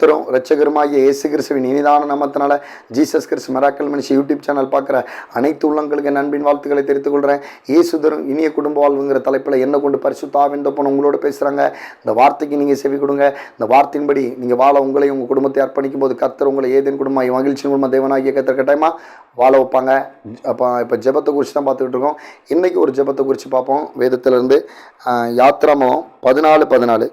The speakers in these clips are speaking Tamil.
கர்த்தரும் ரட்சகருமாகிய இயேசு கிறிஸ்துவின் இனிதான நாமத்தினால ஜீசஸ் கிறிஸ்து மெராக்கல் மனுஷி யூடியூப் சேனல் பார்க்குற அனைத்து உள்ளங்களுக்கு நண்பின் வாழ்த்துக்களை தெரிவித்துக் கொள்கிறேன். இயேசுதரும் இனிய குடும்ப வாழ்வுங்கிற தலைப்பில் என்ன கொண்டு பரிசுத்தாவின் பொண்ணு உங்களோட பேசுகிறாங்க இந்த வார்த்தைக்கு நீங்கள் செவி கொடுங்க. இந்த வார்த்தையின்படி நீங்கள் வாழ உங்களை உங்கள் குடும்பத்தை அர்ப்பணிக்கும் போது கர்த்தர் உங்களை ஏதேன் குடும்பம் மகிழ்ச்சி குடும்பம் தேவனாகிய கத்தர் கட்டாயமாக வாழ வைப்பாங்க. அப்போ இப்போ ஜெபத்தை குறித்து தான் பார்த்துக்கிட்டு இருக்கோம். இன்றைக்கி ஒரு ஜெபத்தை குறித்து பார்ப்போம். வேதத்திலிருந்து யாத்திராமம் பதினாலு பதினாலு.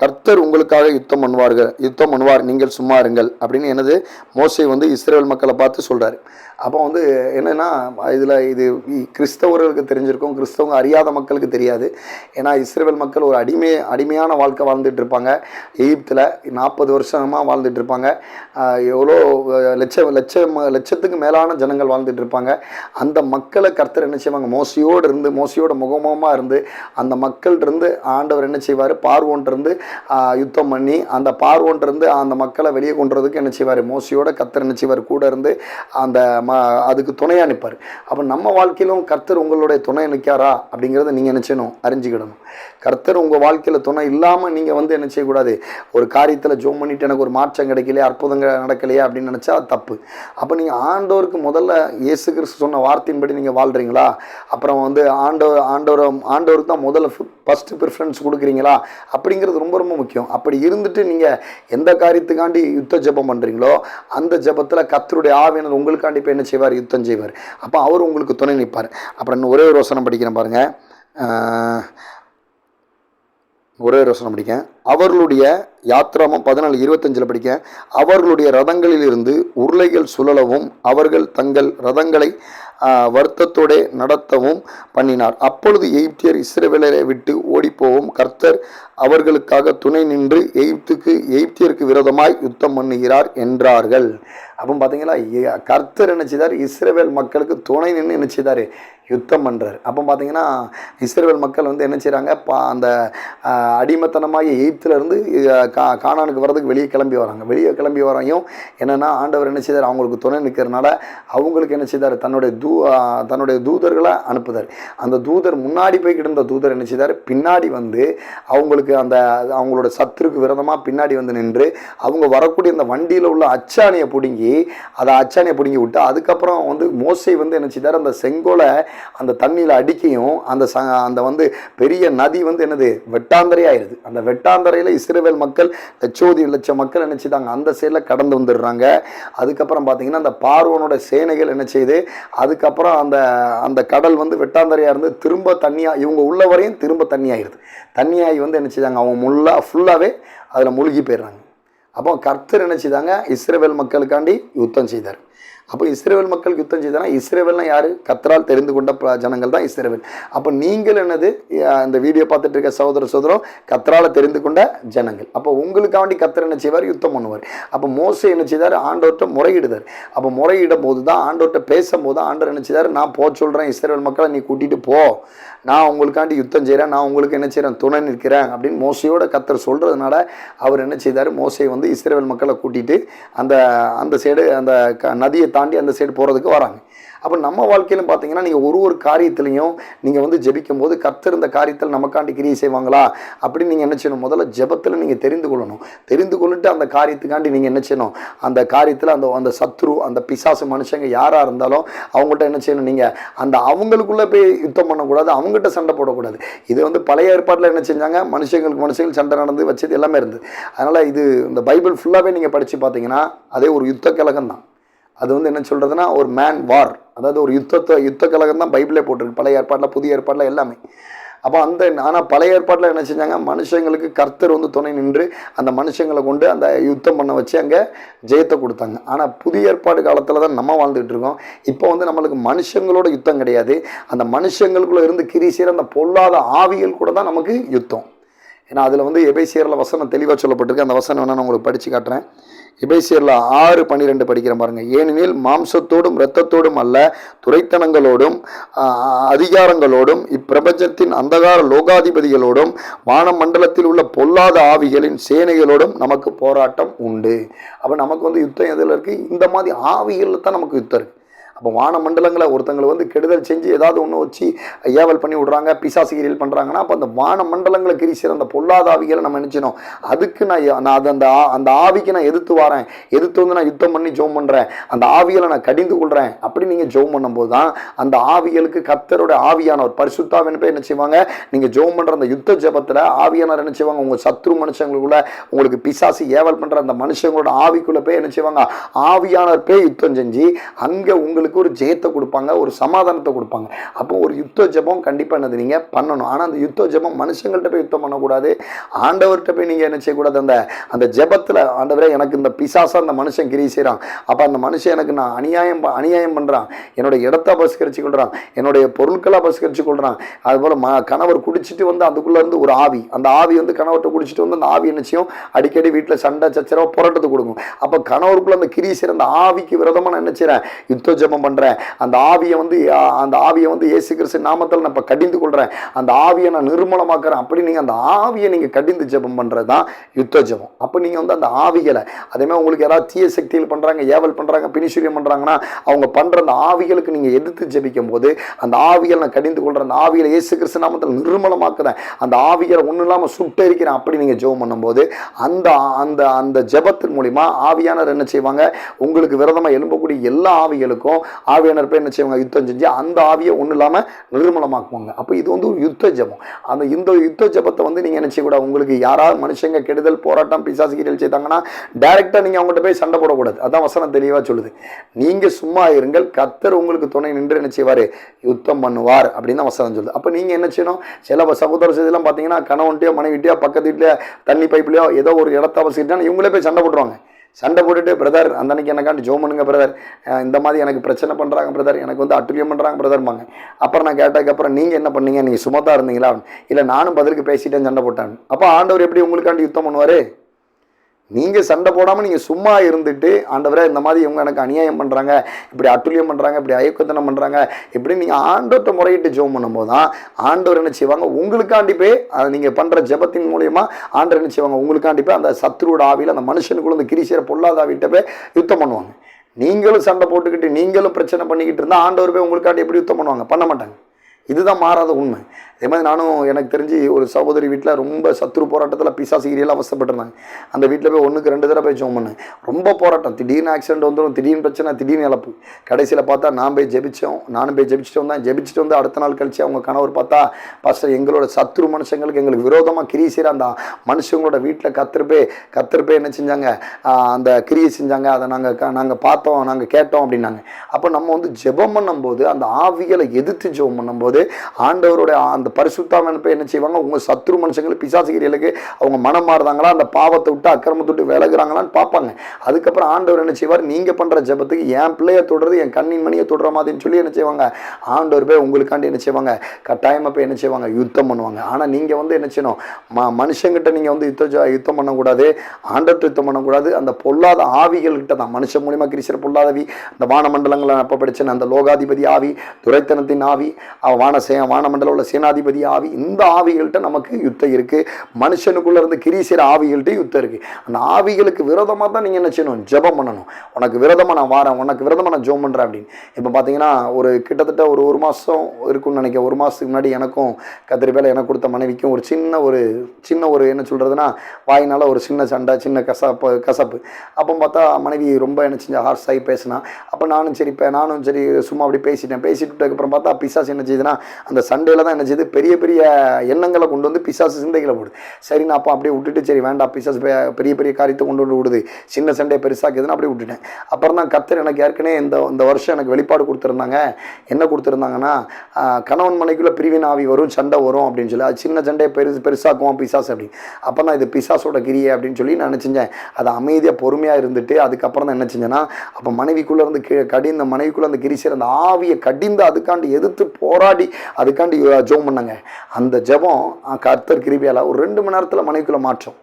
கர்த்தர் உங்களுக்காக யுத்தம் பண்ணுவார்கள். யுத்தம் பண்ணுவார். நீங்கள் சும்மா இருங்கள். அப்படின்னு எனது மோசை வந்து இஸ்ரேல் மக்களை பார்த்து சொல்கிறாரு அப்போ வந்து என்னென்னா இதில் இது கிறிஸ்தவர்களுக்கு தெரிஞ்சிருக்கும் கிறிஸ்தவங்க அறியாத மக்களுக்கு தெரியாது. ஏன்னா இஸ்ரேல் மக்கள் ஒரு அடிமை அடிமையான வாழ்க்கை வாழ்ந்துட்டு இருப்பாங்க எகிப்தில் நாற்பது வருஷமாக வாழ்ந்துட்டு இருப்பாங்க எவ்வளோ லட்சம் லட்சம் லட்சத்துக்கு மேலான ஜனங்கள் வாழ்ந்துட்டு இருப்பாங்க அந்த மக்களை கர்த்தர் என்ன செய்வாங்க? மோசியோடு இருந்து மோசியோட முகமுகமாக இருந்து அந்த மக்கள்கிட்ட இருந்து ஆண்டவர் என்ன செய்வார்? பார்வோன்ட்டு யுத்தம் பண்ணி அந்த பார்வோன்ட்டு அந்த மக்களை வெளியே கொண்டுறதுக்கு என்ன செய்வார்? மோசியோட கர்த்தர் என்ன செய்வார்? கூட இருந்து அந்த ம அதுக்கு துணையாக நிற்பார் அப்போ நம்ம வாழ்க்கையிலும் கர்த்தர் உங்களுடைய துணை நிற்காரா அப்படிங்கிறத நீங்கள் என்ன செய்யணும் அறிஞ்சிக்கிடணும். கர்த்தர் உங்கள் வாழ்க்கையில் துணை இல்லாமல் நீங்கள் வந்து என்ன செய்யக்கூடாது? ஒரு காரியத்தில் ஜோம் பண்ணிட்டு எனக்கு ஒரு மாற்றம் கிடைக்கலையே அற்புதங்கள் நடக்கலையே அப்படின்னு நினச்சா தப்பு. அப்போ நீங்கள் ஆண்டவருக்கு முதல்ல இயேசு கிறிஸ்து சொன்ன வார்த்தையின்படி நீங்கள் வாழ்கிறீங்களா அப்புறம் வந்து ஆண்டவர் ஆண்டவர் ஆண்டவருக்கு தான் முதல்ல ஃபஸ்ட்டு ப்ரிஃபரன்ஸ் கொடுக்குறீங்களா? அப்படிங்கிறது ரொம்ப ரொம்ப முக்கியம். அப்படி இருந்துட்டு நீங்கள் எந்த காரியத்துக்காண்டி யுத்த ஜெபம் பண்ணுறீங்களோ அந்த ஜெபத்தில் கர்த்தருடைய ஆவியனர் உங்களுக்காண்டி என்ன செய்வார்? யுத்தம் செய்வார். அப்போ அவர் உங்களுக்கு துணை நிற்பார். அப்புறம் இன்னும் ஒரே ஒரு வசனம் படிக்கிறேன் பாருங்கள் ஒரே ஒரு வசனம் படிக்கேன் அவர்களுடைய யாத்திராமம் பதினாலு இருபத்தஞ்சில் படிக்க அவர்களுடைய ரதங்களிலிருந்து உருளைகள் சுழலவும் அவர்கள் தங்கள் ரதங்களை ஆ, வருத்தத்தோடே நடத்தவும் பண்ணினார். அப்பொழுது எகிப்தியர் இஸ்ரேவேலரை விட்டு ஓடிப்போவும் கர்த்தர் அவர்களுக்காக துணை நின்று எகிப்துக்கு எகிப்தியருக்கு விரோதமாய் யுத்தம் பண்ணுகிறார் என்றார்கள். அப்போ பார்த்தீங்களா கர்த்தர் என்ன செய்தார்? மக்களுக்கு துணை நின்று என்ன செய்தார்? யுத்தம் பண்ணுறாரு அப்போ பார்த்தீங்கன்னா இஸ்ரேல் மக்கள் வந்து என்ன செய்கிறாங்க பா அந்த அடிமத்தனமாக அடிமைத்தனமாகிய கா காணானுக்கு வர்றதுக்கு வெளியே கிளம்பி வராங்க. வெளியே கிளம்பி வரையும் என்னென்னா ஆண்டவர் என்ன செய்தார்? அவங்களுக்கு துணை நிற்கிறனால அவங்களுக்கு என்ன செய்தார்? தன்னுடைய தூ தன்னுடைய தூதர்களை அனுப்புதார். அந்த தூதர் முன்னாடி போய்கிட்டு இருந்த தூதர் என்ன செய்தார்? பின்னாடி வந்து அவங்களுக்கு அந்த அவங்களோட சத்துருக்கு விரதமாக பின்னாடி வந்து நின்று அவங்க வரக்கூடிய அந்த வண்டியில் உள்ள அச்சாணியை பிடுங்கி அதை அச்சாணியை பிடுங்கி விட்டு அதுக்கப்புறம் வந்து மோசை வந்து என்ன செய்தார்? அந்த செங்கோலை அந்த தண்ணியில் அடிக்கையும் அந்த ச அந்த வந்து பெரிய நதி வந்து என்னது? வெட்டாந்தரையாயிருது. அந்த வெட்டாந்தரையில் இஸ்ரேவேல் மக்கள் லட்சோதி லட்சம் மக்கள் என்ன செய்தாங்க? அந்த சைடில் கடந்து வந்துடுறாங்க. அதுக்கப்புறம் பார்த்தீங்கன்னா அந்த பார்வனோட சேனைகள் என்ன செய்யுது அதுக்கப்புறம் அந்த அந்த கடல் வந்து வெட்டாந்தரையாக இருந்து திரும்ப தண்ணியாக இவங்க உள்ள வரையும் திரும்ப தண்ணியாகிடுது தண்ணியாகி வந்து என்ன செய்தாங்க? அவங்க முல்லா ஃபுல்லாகவே அதில் மூழ்கி போயிடுறாங்க. அப்போ கர்த்தர் என்ன செய்தாங்க? மக்களுக்காண்டி யுத்தம் செய்தார். அப்போ இஸ்ரேல் மக்களுக்கு யுத்தம் செய்தானா இஸ்ரேவல்னா யார்? கத்தரால் தெரிந்து கொண்ட ஜனங்கள் தான் இஸ்ரேல். அப்போ நீங்கள் என்னது? அந்த வீடியோ பார்த்துட்டு இருக்க சகோதர சகோதரம் கத்தரால் தெரிந்து கொண்ட ஜனங்கள். அப்போ உங்களுக்காண்டி கத்தர் என்ன செய்வார்? யுத்தம் பண்ணுவார். அப்போ மோசை என்ன செய்தார்? ஆண்டோர்கிட்ட முறையிடுதார். அப்போ முறையிடும் போது தான் ஆண்டவர்கிட்ட பேசும்போது தான் ஆண்டவர் என்ன செய்தார்? நான் போ சொல்கிறேன் இஸ்ரேல் மக்களை நீ கூட்டிகிட்டு போ. நான் உங்களுக்காண்டி யுத்தம் செய்கிறேன் நான் உங்களுக்கு என்ன செய்கிறேன் துணை நிற்கிறேன். அப்படின்னு மோசையோட கத்தர் சொல்கிறதுனால அவர் என்ன செய்தார்? மோசை வந்து இஸ்ரேல் மக்களை கூட்டிட்டு அந்த அந்த சைடு அந்த க நதியை தாண்டி அந்த சைடு போகிறதுக்கு வராங்க. அப்போ நம்ம வாழ்க்கையிலும் பார்த்தீங்கன்னா நீங்கள் ஒரு ஒரு காரியத்துலையும் நீங்கள் வந்து ஜெபிக்கும் போது கத்திருந்த இந்த காரியத்தில் நமக்காண்டி கிரியை செய்வாங்களா? அப்படின்னு நீங்கள் என்ன செய்யணும்? முதல்ல ஜெபத்தில் நீங்கள் தெரிந்து கொள்ளணும். தெரிந்து கொள்ளிட்டு அந்த காரியத்துக்காண்டி நீங்கள் என்ன செய்யணும்? அந்த காரியத்தில் அந்த அந்த சத்ரு அந்த பிசாசு மனுஷங்க யாராக இருந்தாலும் அவங்கள்ட்ட என்ன செய்யணும்? நீங்கள் அந்த அவங்களுக்குள்ளே போய் யுத்தம் பண்ணக்கூடாது அவங்ககிட்ட சண்டை போடக்கூடாது. இது வந்து பழைய ஏற்பாட்டில் என்ன செஞ்சாங்க? மனுஷங்களுக்கு மனுஷங்கள் சண்டை நடந்து வச்சது எல்லாமே இருந்தது. அதனால் இது இந்த பைபிள் ஃபுல்லாகவே நீங்கள் படித்து பார்த்தீங்கன்னா அதே ஒரு யுத்த கழகம் தான் அது வந்து என்ன சொல்கிறதுனா ஒரு மேன் வார் அதாவது ஒரு யுத்தத்தை யுத்த கழகம் தான் பைபிளே போட்டிருக்கு. பழைய ஏற்பாட்டில் புதிய ஏற்பாட்டில் எல்லாமே. அப்போ அந்த ஆனால் பழைய ஏற்பாட்டில் என்ன செஞ்சாங்க? மனுஷங்களுக்கு கர்த்தர் வந்து துணை நின்று அந்த மனுஷங்களை கொண்டு அந்த யுத்தம் பண்ண வச்சு அங்கே ஜெயத்தை கொடுத்தாங்க. ஆனால் புதிய ஏற்பாடு காலத்தில் தான் நம்ம வாழ்ந்துகிட்டு இருக்கோம். இப்போ வந்து நம்மளுக்கு மனுஷங்களோட யுத்தம் கிடையாது. அந்த மனுஷங்களுக்குள்ளே இருந்து கிரி செய்கிற அந்த பொல்லாத ஆவிகள் கூட தான் நமக்கு யுத்தம். ஏன்னா அதில் வந்து எபேசியரில் வசனம் தெளிவாக சொல்லப்பட்டிருக்கு. அந்த வசனம் வேணால் நான் உங்களுக்கு படித்து காட்டுறேன். எபேசியரில் ஆறு பன்னிரெண்டு படிக்கிற பாருங்கள் ஏனெனில் மாம்சத்தோடும் இரத்தத்தோடும் அல்ல துரைத்தனங்களோடும் அதிகாரங்களோடும் இப்பிரபஞ்சத்தின் அந்தகார லோகாதிபதிகளோடும் வானமண்டலத்தில் உள்ள பொல்லாத ஆவிகளின் சேனைகளோடும் நமக்கு போராட்டம் உண்டு. அப்போ நமக்கு வந்து யுத்தம் எதில் இருக்குது இந்த மாதிரி ஆவிகளில் தான் நமக்கு யுத்தம் இருக்குது அப்போ வான மண்டலங்களை ஒருத்தங்களை வந்து கெடுதல் செஞ்சு ஏதாவது ஒன்று வச்சு ஏவல் பண்ணி விடுறாங்க பிசாசு கிரியல் பண்ணுறாங்கன்னா அப்போ அந்த வான மண்டலங்களை கிரி சிறந்த பொல்லாத ஆவிகளை நம்ம நினச்சினோம் அதுக்கு நான் நான் அது அந்த ஆ- அந்த ஆவிக்கு நான் எதிர்த்து வரேன். எதிர்த்து வந்து நான் யுத்தம் பண்ணி ஜோம் பண்ணுறேன் அந்த ஆவிகளை நான் கடிந்து கொள்கிறேன் அப்படி நீங்கள் ஜோம் பண்ணும்போது தான் அந்த ஆவிகளுக்கு கத்தரோட ஆவியானவர் பரிசுத்தாவின் பேர் என்ன செய்வாங்க? நீங்கள் ஜோம் பண்ணுற அந்த யுத்த ஜெபத்தில் ஆவியானவர் என்ன செய்வாங்க? உங்கள் சத்ரு மனுஷங்களுக்குள்ள உங்களுக்கு பிசாசு ஏவல் பண்ணுற அந்த மனுஷங்களோட ஆவிக்குள்ளே போய் என்ன செய்வாங்க? ஆவியானவர் போய் யுத்தம் செஞ்சு அங்கே உங்களுக்கு ஒரு ஜெயத்தை கொடுப்பாங்க ஒரு சமாதானத்தை கொடுப்பாங்க. அப்போ ஒரு யுத்த ஜெபம் கண்டிப்பாக என்னது நீங்கள் பண்ணணும். ஆனால் அந்த யுத்த ஜபம் மனுஷங்கள்கிட்ட போய் யுத்தம் பண்ணக்கூடாது. ஆண்டவர்கிட்ட போய் நீங்கள் என்ன செய்யக்கூடாது? அந்த அந்த ஜெபத்தில் ஆண்டவரே எனக்கு இந்த பிசாசாக அந்த மனுஷன் கிரி செய்கிறான் அப்போ அந்த மனுஷன் எனக்கு நான் அநியாயம் அநியாயம் பண்ணுறான் என்னுடைய இடத்த பஸ்கரிச்சு கொள்கிறான் என்னுடைய பொருட்களை அபஸ்கரிச்சு கொள்கிறான் அதுபோல் ம கணவர் குடிச்சிட்டு வந்து அதுக்குள்ளேருந்து ஒரு ஆவி. அந்த ஆவி வந்து கணவர்கிட்ட குடிச்சிட்டு வந்து அந்த ஆவி என்ன செய்யும்? அடிக்கடி வீட்டில் சண்டை சச்சரவை புரட்டத்து கொடுக்கும். அப்போ கணவருக்குள்ள அந்த கிரி செய்கிற அந்த ஆவிக்கு விரதமாக நான் என்ன செய்கிறேன் யுத்த ஜெபம் பண்ணுறேன் அந்த ஆவியை வந்து அந்த ஆவியை வந்து ஏசு கிறிஸ்து நாமத்தில் நான் இப்போ கடிந்து கொள்கிறேன் அந்த ஆவியை நான் நிர்மூலமாக்குறேன். அப்படி நீங்கள் அந்த ஆவியை நீங்கள் கடிந்து ஜெபம் பண்ணுறது தான் யுத்த ஜெபம். அப்போ நீங்கள் வந்து அந்த ஆவிகளை அதேமாதிரி உங்களுக்கு யாராவது தீய சக்திகள் பண்ணுறாங்க ஏவல் பண்ணுறாங்க பினிசூரியம் பண்ணுறாங்கன்னா அவங்க பண்ணுற அந்த ஆவிகளுக்கு நீங்கள் எதிர்த்து ஜெபிக்கும் போது அந்த ஆவிகளை நான் கடிந்து கொள்கிறேன் அந்த ஆவியில் இயேசு கிறிஸ்து நாமத்தில் நிர்மலமாக்குறேன். அந்த ஆவிகளை ஒன்றும் இல்லாமல் சுட்டரிக்கிறேன். அப்படி நீங்கள் ஜெபம் பண்ணும்போது அந்த அந்த அந்த ஜெபத்தின் மூலிமா ஆவியானவர் என்ன செய்வாங்க? உங்களுக்கு விரதமாக எழும்பக்கூடிய எல்லா ஆவிகளுக்கும் ஆவியானர் போய் என்ன செய்வாங்க? யுத்தம் செஞ்சு அந்த ஆவியை ஒன்றும் இல்லாமல் நிர்மலமாக்குவாங்க. அப்போ இது வந்து ஒரு யுத்த ஜெபம். அந்த இந்த யுத்த ஜெபத்தை வந்து நீங்கள் என்ன செய்யக்கூடாது? உங்களுக்கு யாராவது மனுஷங்க கெடுதல் போராட்டம் பிசாசு கீழல் செய்தாங்கன்னா டைரெக்டாக நீங்கள் அவங்ககிட்ட போய் சண்டை போடக்கூடாது. அதான் வசனம் தெளிவாக சொல்லுது. நீங்கள் சும்மா இருங்கள். கத்தர் உங்களுக்கு துணை நின்று என்ன செய்வார்? யுத்தம் பண்ணுவார் அப்படின்னு தான் வசனம் சொல்லுது. அப்போ நீங்கள் என்ன செய்யணும்? சில சகோதர செய்திலாம் பார்த்தீங்கன்னா கணவன்ட்டையோ மனைவிட்டையோ பக்கத்து வீட்லையோ தண்ணி பைப்லையோ ஏதோ ஒரு இடத்த அவசியம் இவங்களே போய் சண்டை போட்டுருவாங்க. சண்டை போட்டுட்டு பிரதர் அந்த அன்னைக்கு எனக்காண்டி ஜோ பண்ணுங்க பிரதர் இந்த மாதிரி எனக்கு பிரச்சனை பண்ணுறாங்க பிரதர் எனக்கு வந்து அட்டுலியம் பண்ணுறாங்க பிரதர்மாங்க அப்புறம் நான் கேட்டதுக்கப்புறம் நீங்கள் என்ன பண்ணீங்க? நீங்கள் சுமத்தாக இருந்தீங்களா? இல்லை நானும் பதிலுக்கு பேசிட்டேன் சண்டை போட்டேன் அப்போ ஆண்டவர் எப்படி உங்களுக்காண்டி யுத்தம் பண்ணுவார்? நீங்கள் சண்டை போடாமல் நீங்கள் சும்மா இருந்துட்டு ஆண்டவரை இந்த மாதிரி இவங்க எனக்கு அநியாயம் பண்ணுறாங்க இப்படி அட்டுழியம் பண்ணுறாங்க இப்படி அயக்கத்தனம் பண்ணுறாங்க இப்படி நீங்கள் ஆண்டவர்கிட்ட முறையிட்டு ஜெபம் பண்ணும்போது தான் ஆண்டவர் என்ன செய்வாங்க? உங்களுக்காண்டி போய் அதை நீங்கள் பண்ணுற ஜெபத்தின் மூலியமாக ஆண்டவர் என்ன செய்வாங்க? உங்களுக்காண்டி போய் அந்த சத்ருவோட ஆவியில் அந்த மனுஷனுக்குள்ள இந்த கிரிசியர் பொல்லாத ஆவிட்ட போய் யுத்தம் பண்ணுவாங்க. நீங்களும் சண்டை போட்டுக்கிட்டு நீங்களும் பிரச்சனை பண்ணிக்கிட்டு இருந்தால் ஆண்டவர் போய் உங்களுக்காண்டி எப்படி யுத்தம் பண்ணுவாங்க? பண்ண மாட்டாங்க. இதுதான் மாறாத உண்மை. அதே மாதிரி நானும் எனக்கு தெரிஞ்சு ஒரு சகோதரி வீட்டில் ரொம்ப சத்ரு போராட்டத்தில் பிசாசிகிரியெல்லாம் அவசப்பட்டிருந்தாங்க அந்த வீட்டில் போய் ஒன்றுக்கு ரெண்டு தடவை போய் ஜோம் பண்ணேன். ரொம்ப போராட்டம். திடீர்னு ஆக்சிடென்ட் வந்துடும் திடீர்னு பிரச்சனை திடீர்னு இழப்பு. கடைசியில் பார்த்தா நான் போய் ஜெபித்தோம் நானும் போய் ஜெபிச்சுட்டு வந்தேன். ஜெபிச்சுட்டு வந்து அடுத்த நாள் கழிச்சு அவங்க கணவர் பார்த்தா பாஸ்டர் எங்களோட சத்ரு மனுஷங்களுக்கு எங்களுக்கு விரோதமாக கிரியை செய்கிற அந்த மனுஷங்களோட வீட்டில் கத்திருப்பே கத்திருப்பே என்ன செஞ்சாங்க? அந்த கிரியை செஞ்சாங்க. அதை நாங்கள் நாங்கள் பார்த்தோம் நாங்கள் கேட்டோம் அப்படின்னாங்க. அப்போ நம்ம வந்து ஜெபம் பண்ணும்போது அந்த ஆவிகளை எதிர்த்து ஜெபம் பண்ணும்போது ஆண்டவரோட அந்த பரிசுத்தாமன் போய் என்ன செய்வாங்க? உங்கள் சத்ரு மனுஷங்களுக்கு பிசாசுகிரியலுக்கு அவங்க மனம் மாறுதாங்களா அந்த பாவத்தை விட்டு அக்கிரமத்தை விட்டு விலகுறாங்களான்னு பார்ப்பாங்க. அதுக்கப்புறம் ஆண்டவர் என்ன செய்வார்? நீங்கள் பண்ணுற ஜெபத்துக்கு என் பிள்ளையை தொடுறது என் கண்ணின் மணியை தொடுற மாதிரின்னு சொல்லி என்ன செய்வாங்க? ஆண்டவர் போய் உங்களுக்காண்டி என்ன செய்வாங்க? கட்டாயமாக போய் என்ன செய்வாங்க? யுத்தம் பண்ணுவாங்க. ஆனால் நீங்கள் வந்து என்ன செய்யணும்? ம மனுஷங்கிட்ட நீங்கள் வந்து யுத்த யுத்தம் பண்ணக்கூடாது. ஆண்டவர் யுத்தம் பண்ணக்கூடாது. அந்த பொல்லாத ஆவிகள்கிட்ட தான். மனுஷன் மூலியமாக கிரிசிற பொல்லாதவி. அந்த வானமண்டலங்களை அப்போ படிச்சேன் அந்த லோகாதிபதி ஆவி துரைத்தனத்தின் ஆவி அவ வான சே வானமண்டலம் உள்ள சேனாதிபதி ஆவி இந்த ஆவிகள்கிட்ட நமக்கு யுத்தம் இருக்குது மனுஷனுக்குள்ளே இருந்து கிரிசிற ஆவிகள்கிட்ட யுத்தம் இருக்குது அந்த ஆவிகளுக்கு விரோதமாக தான் நீங்கள் என்ன செய்யணும்? ஜெபம் பண்ணணும். உனக்கு விரோதமாக நான் வாரேன் உனக்கு விரோதமாக நான் ஜோம் பண்ணுறேன் அப்படின்னு. இப்போ பார்த்தீங்கன்னா ஒரு கிட்டத்தட்ட ஒரு ஒரு மாதம் இருக்கும்னு நினைக்கிறேன். ஒரு மாதத்துக்கு முன்னாடி எனக்கும் கத்திரி வேலை எனக்கு கொடுத்த மனைவிக்கும் ஒரு சின்ன ஒரு சின்ன ஒரு என்ன சொல்கிறதுனா வாயினால் ஒரு சின்ன சண்டை சின்ன கசப்பு கசப்பு. அப்போ பார்த்தா மனைவி ரொம்ப என்ன செஞ்ச ஹார்ஸ் ஆகி பேசினா. அப்போ நானும் சரி இப்போ நானும் சரி சும்மா அப்படி பேசிட்டேன். பேசிட்டு அப்புறம் பார்த்தா பிசாஸ் என்ன செய்யுதுன்னா அந்த சண்டேல தான் என்ன செய்யுது பெரிய பெரிய எண்ணங்களை கொண்டு வந்து பிசாசு சிந்தைகளை போடுது. சரி நான் அப்போ அப்படியே விட்டுட்டு சரி வேண்டாம் பிசாசு பெரிய பெரிய காரியத்தை கொண்டு வந்து விடுது. சின்ன சண்டே பெருசாக்குதுன்னு அப்படியே விட்டுட்டேன். அப்புறம் தான் கத்தர் எனக்கு ஏற்கனவே இந்த இந்த வருஷம் எனக்கு வெளிப்பாடு கொடுத்துருந்தாங்க. என்ன கொடுத்துருந்தாங்கன்னா கணவன் மனைக்குள்ளே பிரிவின் ஆவி வரும் சண்டை வரும் அப்படின்னு சொல்லி அது சின்ன சண்டையை பெருசு பெருசாக்குவோம் பிசாசு அப்படின்னு. அப்போ தான் இது பிசாசோட கிரியை அப்படின்னு சொல்லி நான் என்ன செஞ்சேன் அது அமைதியாக பொறுமையாக இருந்துட்டு அதுக்கப்புறம் தான் என்ன செஞ்சேன்னா அப்போ மனைவிக்குள்ளே இருந்து கி- கடிந்த மனைவிக்குள்ளே அந்த கிரிசிற அந்த ஆவியை கடிந்து அதுக்காண்டி எதிர்த்து போராடி அதுக்காண்டி ஜோம் பண்ணாங்க. அந்த ஜெபம் கர்த்தர் கிருபியால ஒரு ரெண்டு மணி நேரத்தில் மனைவிக்குள்ளே மாற்றம்.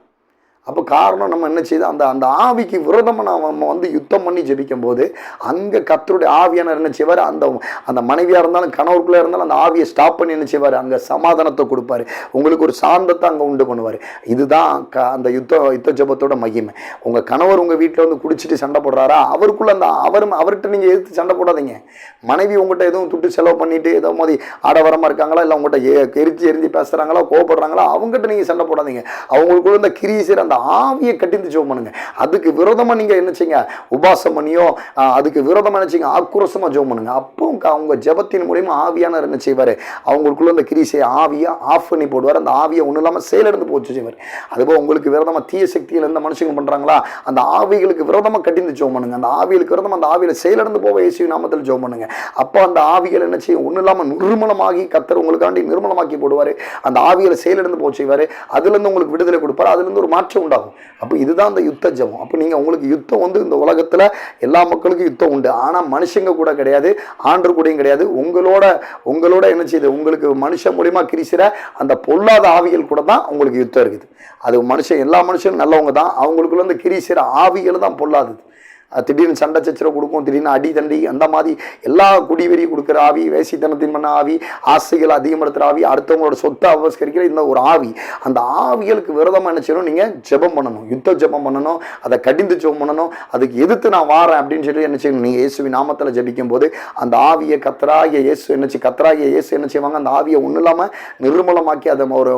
அப்போ காரணம் நம்ம என்ன செய்யுது அந்த அந்த ஆவிக்கு விரோதமாக நம்ம வந்து யுத்தம் பண்ணி ஜெபிக்கும் போது அங்கே கத்தருடைய ஆவியான என்ன செய்வார்? அந்த அந்த மனைவியாக இருந்தாலும் கணவருக்குள்ளே இருந்தாலும் அந்த ஆவியை ஸ்டாப் பண்ணி என்ன செய்வார்? அங்கே சமாதானத்தை கொடுப்பாரு. உங்களுக்கு ஒரு சாந்தத்தை அங்கே உண்டு பண்ணுவார். இதுதான் க அந்த யுத்த யுத்த ஜெபத்தோட மகிமை. உங்கள் கணவர் உங்கள் வீட்டில் வந்து குடிச்சிட்டு சண்டை போடுறாரா? அவருக்குள்ள அந்த அவர் அவர்கிட்ட நீங்கள் எதிர்த்து சண்டை போடாதீங்க. மனைவி உங்கள்கிட்ட எதுவும் துட்டு செலவு பண்ணிட்டு ஏதோ மாதிரி ஆடவரமாக இருக்காங்களா? இல்லை உங்கள்கிட்ட எரிஞ்சு எரிஞ்சு பேசுகிறாங்களா கோவப்படுறாங்களா? அவங்ககிட்ட நீங்கள் சண்டை போடாதீங்க. அவங்களுக்குள்ள இந்த கிரீசர் அந்த ஆவியை கட்டிந்து ஜோம் பண்ணுங்க. அதுக்கு விரோதமாக நீங்கள் என்ன செய்யுங்க? உபாசம் பண்ணியோ அதுக்கு விரோதமாக என்ன செய்யுங்க? ஆக்ரோஷமாக ஜோம் பண்ணுங்க. அப்போ அவங்க ஜெபத்தின் மூலியமா ஆவியானவர் என்ன செய்வார்? அவங்களுக்குள்ள இந்த கிரீசையை ஆவியை ஆஃப் பண்ணி போடுவார். அந்த ஆவியை ஒன்றும் இல்லாமல் செயலிருந்து போச்சு செய்வார் அதுபோல் உங்களுக்கு விரோதமாக தீய சக்தியில் இருந்த மனுஷங்க பண்ணுறாங்களா அந்த ஆவிகளுக்கு விரோதமாக கட்டிந்து ஜோம் பண்ணுங்க. அந்த ஆவிகளுக்கு விரோதமாக அந்த ஆவியில் செயலிருந்து போக இயேசு நாமத்தில் ஜோம் பண்ணுங்க. அப்போ அந்த ஆவிகள் என்ன செய்யும்? ஒன்றும் இல்லாமல் நிர்மலமாகி கத்தர் உங்களுக்காண்டி நிர்மலமாக்கி போடுவார். அந்த ஆவியில் செயலிருந்து போக செய்வார் அதுலேருந்து உங்களுக்கு விடுதலை கொடுப்பார். அதுலேருந்து ஒரு மாற்றம் உண்டாகும். அப்போ இதுதான் அந்த யுத்த ஜெபம். அப்போ நீங்கள் உங்களுக்கு யுத்தம் வந்து இந்த உலகத்தில் எல்லா மக்களுக்கும் யுத்தம் உண்டு. ஆனால் மனுஷங்க கூட கிடையாது ஆண்டு கூடயும் கிடையாது. உங்களோட உங்களோட என்ன செய்யுது உங்களுக்கு மனுஷன் மூலியமா கிரிசிற அந்த பொல்லாத ஆவிகள் கூட தான் உங்களுக்கு யுத்தம் இருக்குது. அது மனுஷன் எல்லா மனுஷனும் நல்லவங்க தான். அவங்களுக்குள்ள இந்த கிரிசிற ஆவிகள் தான் பொல்லாதது. திடீர்னு சண்டை சச்சரவு கொடுக்கும் திடீர்னு அடி தண்டி அந்த மாதிரி எல்லா குடிவெறி கொடுக்குற ஆவி வேசித்தனத்தின் பண்ண ஆவி ஆசைகள் அதிகப்படுத்துகிற ஆவி அடுத்தவங்களோட சொத்தை அபஸ்கரிக்கிற இந்த ஒரு ஆவி. அந்த ஆவிகளுக்கு விரதமாக என்ன செய்யணும்? நீங்கள் ஜெபம் பண்ணணும். யுத்த ஜெபம் பண்ணணும். அதை கடிந்து ஜெபம் பண்ணணும். அதுக்கு எதிர்த்து நான் வாரேன் அப்படின்னு சொல்லி என்ன செய்யணும்? நீங்கள் இயேசுவின் நாமத்தில் ஜபிக்கும் போது அந்த ஆவியை கத்தராகிய இயேசு என்ன செய்ய கத்தராகிய இயேசு என்ன செய்வாங்க? அந்த ஆவியை ஒன்றும் இல்லாமல் நிர்மூலமாக்கி அதை ஒரு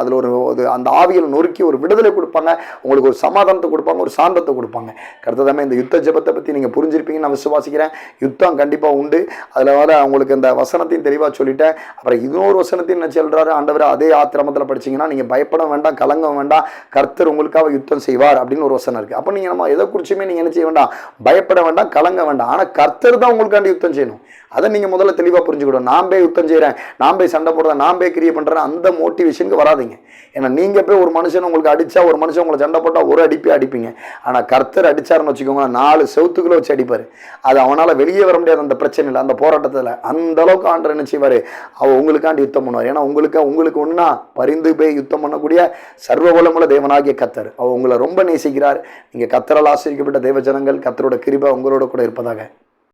அதில் ஒரு அந்த ஆவியில் நொறுக்கி ஒரு விடுதலை கொடுப்பாங்க. உங்களுக்கு ஒரு சமாதானத்தை கொடுப்பாங்க ஒரு சாந்தத்தை கொடுப்பாங்க. கருத்ததாமே இந்த யுத்த ஜெபத்தை பற்றி நீங்கள் புரிஞ்சிருப்பீங்கன்னு நான் விசுவாசிக்கிறேன். யுத்தம் கண்டிப்பாக உண்டு. அதில் வர உங்களுக்கு இந்த வசனத்தையும் தெளிவாக சொல்லிட்டேன். அப்புறம் இன்னொரு வசனத்தையும் என்ன சொல்கிறாரு ஆண்டவர் அதே ஆத்திரமத்தில் படிச்சிங்கன்னா நீங்கள் பயப்பட வேண்டாம் கலங்க வேண்டாம். கர்த்தர் உங்களுக்காக யுத்தம் செய்வார் அப்படின்னு ஒரு வசனம் இருக்குது அப்போ நீங்கள் நம்ம எதை குறிச்சுமே நீங்கள் என்ன செய்ய வேண்டாம் பயப்பட வேண்டாம் கலங்க வேண்டாம். ஆனால் கர்த்தர் தான் உங்களுக்காண்டி யுத்தம் செய்யணும். அதை நீங்கள் முதல்ல தெளிவாக புரிஞ்சுக்கணும். நான் போய் யுத்தம் செய்கிறேன் நான் போய் சண்டை போடுறேன் நான் போய் கிரியை பண்ணுறேன் அந்த மோட்டிவேஷனுக்கு வராதிங்க. ஏன்னா நீங்கள் போய் ஒரு மனுஷன் உங்களுக்கு அடித்தா ஒரு மனுஷன் உங்களை சண்டை போட்டால் ஒரு அடிப்பே அடிப்பீங்க. ஆனால் கர்த்தர் அடித்தாருன்னு வச்சுக்கோங்க நாலு செவுத்துக்குள்ள வச்சு அடிப்பார். அது அவனால் வெளியே வர முடியாது அந்த பிரச்சனையில் அந்த போராட்டத்தில் அந்த அளவுக்கு ஆண்டர் என்ன செய்வார்? அவர் உங்களுக்காண்டி யுத்தம் பண்ணுவார். ஏன்னா உங்களுக்கு உங்களுக்கு ஒன்றா பரிந்து போய் யுத்தம் பண்ணக்கூடிய சர்வ வளமுள்ள தேவனாகிய கத்தர் அவர் உங்களை ரொம்ப நேசிக்கிறார். நீங்கள் கத்தரால் ஆசிரிக்கப்பட்ட தேவ ஜனங்கள் கத்தரோட கிருபை உங்களோட கூட இருப்பதாக.